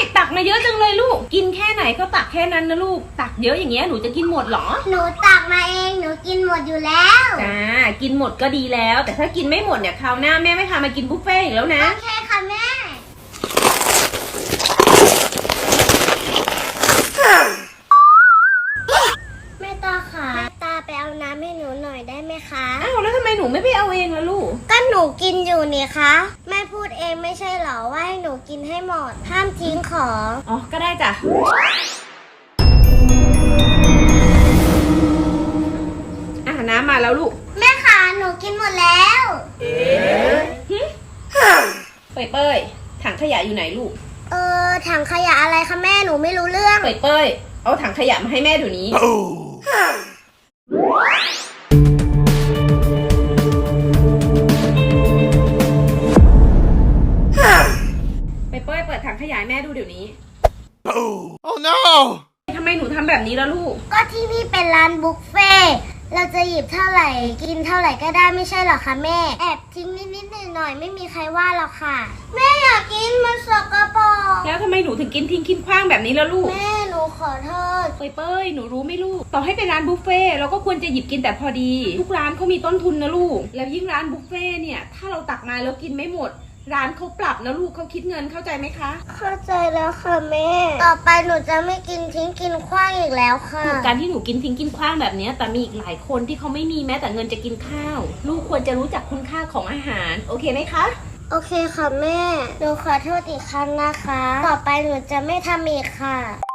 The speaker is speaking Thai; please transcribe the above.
ยตักมาเยอะจังเลยลูก กินแค่ไหนก็ตักแค่นั้นนะลูก ตักเยอะอย่างเงี้ยหนูจะกินหมดเหรอ หนูตักมาเองหนูกินหมดอยู่แล้วจ้ากินหมดก็ดีแล้ว แต่ถ้ากินไม่หมดเนี่ยคราวหน้าแม่ไม่พามากินบุฟเฟ่ต์อีกแล้วนะ โอเคค่ะแม่แม่ตาค่ะแม่ตาไปเอาน้ำให้หนูหน่อยได้ไหมคะอ้าวแล้วทำไมหนูไม่ไปเอาเองล่ะลูก ก็หนูกินอยู่นี่คะแม่พูดเองไม่ใช่เหรอว่าให้หนูกินให้หมดห้ามทิ้งของอ๋อ ก็ได้จ้ะอะน้ำมาแล้วลูกแม่คะหนูกินหมดแล้วเป้ยเป้ยถังขยะอยู่ไหนลูก เออถังขยะอะไรคะแม่หนูไม่รู้เรื่อง เป้ยเป้ยเอาถังขยะมาให้แม่เดี๋ยวนี้เยเปิดถังขยะให้แม่ดูเดี๋ยวนี้ Oh no! ทำไมหนูทำแบบนี้ล่ะลูก ก็ที่นี่เป็นร้านบุฟเฟ่ต์เราจะหยิบเท่าไหร่กินเท่าไหร่ก็ได้ไม่ใช่เหรอคะแม่ แอบทิ้งนิดๆหน่อยๆไม่มีใครว่าหรอกค่ะ แม่อยากกินมันสกปรกแล้วทำไมหนูถึงกินทิ้งกินขว้างแบบนี้ล่ะลูก แม่หนูขอโทษ เป้ยเป้ยหนูรู้ไหมลูก ต่อให้เป็นร้านบุฟเฟ่ต์เราก็ควรจะหยิบกินแต่พอดี ทุกร้านเขามีต้นทุนนะลูก แล้วยิ่งร้านบุฟเฟ่ต์เนี่ย ถ้าเราตักมาแล้วกินไม่หมด ร้านเขาปรับนะลูกเขาคิดเงินเข้าใจไหมคะ เข้าใจแล้วค่ะแม่ ต่อไปหนูจะไม่กินทิ้งกินขว้างอีกแล้วค่ะ การที่หนูกินทิ้งกินขว้างแบบเนี้ยแต่มีอีกหลายคนที่เขาไม่มีแม้แต่เงินจะกินข้าว ลูกควรจะรู้จักคุณค่าของอาหาร โอเคไหมคะ โอเคค่ะแม่ หนูขอโทษอีกครั้งนะคะ ต่อไปหนูจะไม่ทำอีกค่ะ